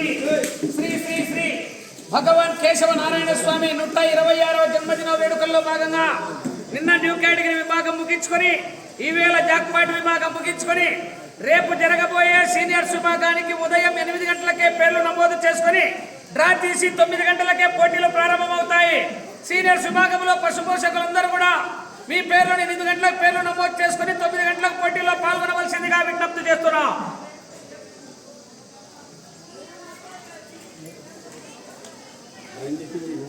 అయినటువంటి శ్రీ శ్రీ శ్రీ. భగవాన్ కేశవ నారాయణ స్వామి నూట ఇరవై ఆరవ జన్మదిన వేడుకల్లో భాగంగా నిన్న న్యూ కేటగిరీ విభాగం ముగించుకొని ఈవేళ జాక్పాట్ విభాగం ముగించుకొని రేపు జరగబోయే సీనియర్స్ విభాగానికి ఉదయం ఎనిమిది గంటలకే పేర్లు నమోదు చేసుకొని డ్రా తీసి తొమ్మిది గంటలకే పోటీలు ప్రారంభమవుతాయి. సీనియర్స్ విభాగంలో పశుపోషకులందరూ కూడా మీ పేర్లను ఎనిమిది గంటలకు పేర్లు నమోదు Öndeki değil mi?